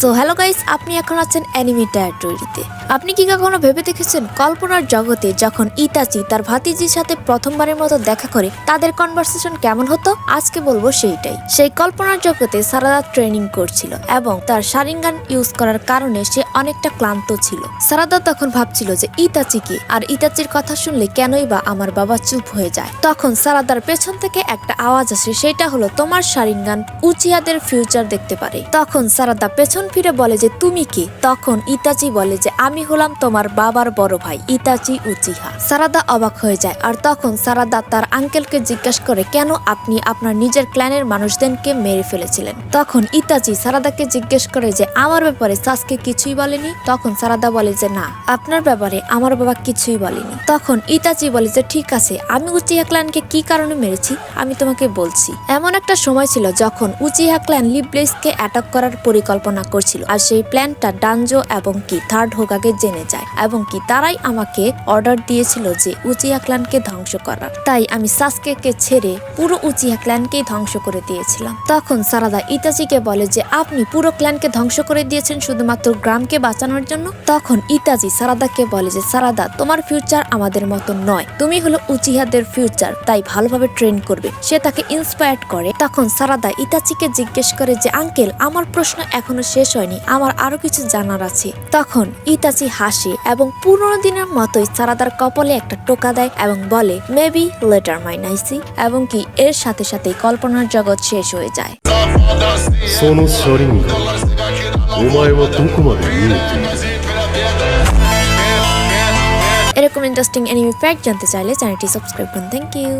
So hello guys আপনি এখন আছেন অ্যানিমি টেরিটরিতে আপনি কি কখনো ভেবে দেখেছেন কল্পনার জগতে যখন ইতাচি তার ভাতিজির সাথে প্রথমবারের মতো দেখা করে তাদের কনভারসেশন কেমন হতো? আজকে বলব সেইটাই। সেই কল্পনার জগতে সারাদা ট্রেনিং করছিল এবং তার শারিঙ্গান ইউজ করার কারণে সে অনেকটা ক্লান্ত ছিল। সারাদা তখন ভাবছিল যে ইতাচি কি? আর ইতাচির কথা শুনলে কেনই বা আমার বাবা চুপ হয়ে যায়? তখন সারাদার পেছন থেকে একটা আওয়াজ আসে, সেটা হলো তোমার শারিঙ্গান উচিয়াদের ফিউচার দেখতে পারে। তখন সারাদা পেছন ফিরে বলে যে, তুমি কি? তখন ইতাচি বলে যে, আমি হলাম তোমার বাবার বড় ভাই, ইতাচি উচিহা। সারাদা অবাক হয়ে যায় আর তখন সারাদা তার আঙ্কেলকে জিজ্ঞাসা করে, কেন আপনি আপনার নিজের ক্ল্যানের মানুষদেরকে মেরে ফেলেছিলেন? তখন ইতাচি সারাদাকে জিজ্ঞেস করে যে, আমার ব্যাপারে সাসকে কিছুই বলেনি? তখন সারাদা বলে যে, না, আপনার ব্যাপারে আমার বাবা কিছুই বলেনি। তখন ইতাচি বলে যে, ঠিক আছে, আমি উচিহা ক্ল্যানকে কি কারণে মেরেছি? আমি তোমাকে বলছি। এমন একটা সময় ছিল যখন উচিহা ক্ল্যান লিবলেসকে অ্যাটাক করার পরিকল্পনা করছিল। আর সেই প্ল্যানটা ডানজো এবং কি থার্ড হোগাকে জেনে যায় এবং কি তারাই আমাকে অর্ডার দিয়েছিল যে উচিয়া ক্ল্যানকে ধ্বংস করার। তাই আমি সাসকেকে ছেড়ে পুরো উচিয়া ক্ল্যানকেই ধ্বংস করে দিয়েছিলাম। তখন সারাদা ইতাচিকে বলে যে, আপনি পুরো ক্ল্যানকে ধ্বংস করে দিয়েছেন শুধুমাত্র গ্রামকে বাঁচানোর জন্য? তখন ইতাজি সারাদাকে বলে যে, সারাদা, তোমার ফিউচার আমাদের মতো নয়। তুমি হলো উচিহাদের ফিউচার তাই ভালোভাবে ট্রেন করবে। সে তাকে ইন্সপায়ার্ড করে। তখন সারাদা ইতাচিকে জিজ্ঞেস করে যে আঙ্কেল আমার প্রশ্ন এখনও শেষ হয়নি আমার আরো কিছু জানার আছে তখন ইতাচি হাসে এবং পুরোনো দিনের মতোই সারাদার কপালে একটা টোকা দেয় এবং বলে মেবি লেটার মাই নাইসি এবং কি এর সাথে সাথে কল্পনার জগৎ শেষ হয়ে যায় その車輪がお前はどこまで見えている এরকম ইন্টারেস্টিং এনিমি ফ্যাক্ট জানতে চাইলে চ্যানেলটি সাবস্ক্রাইব করুন থ্যাংক ইউ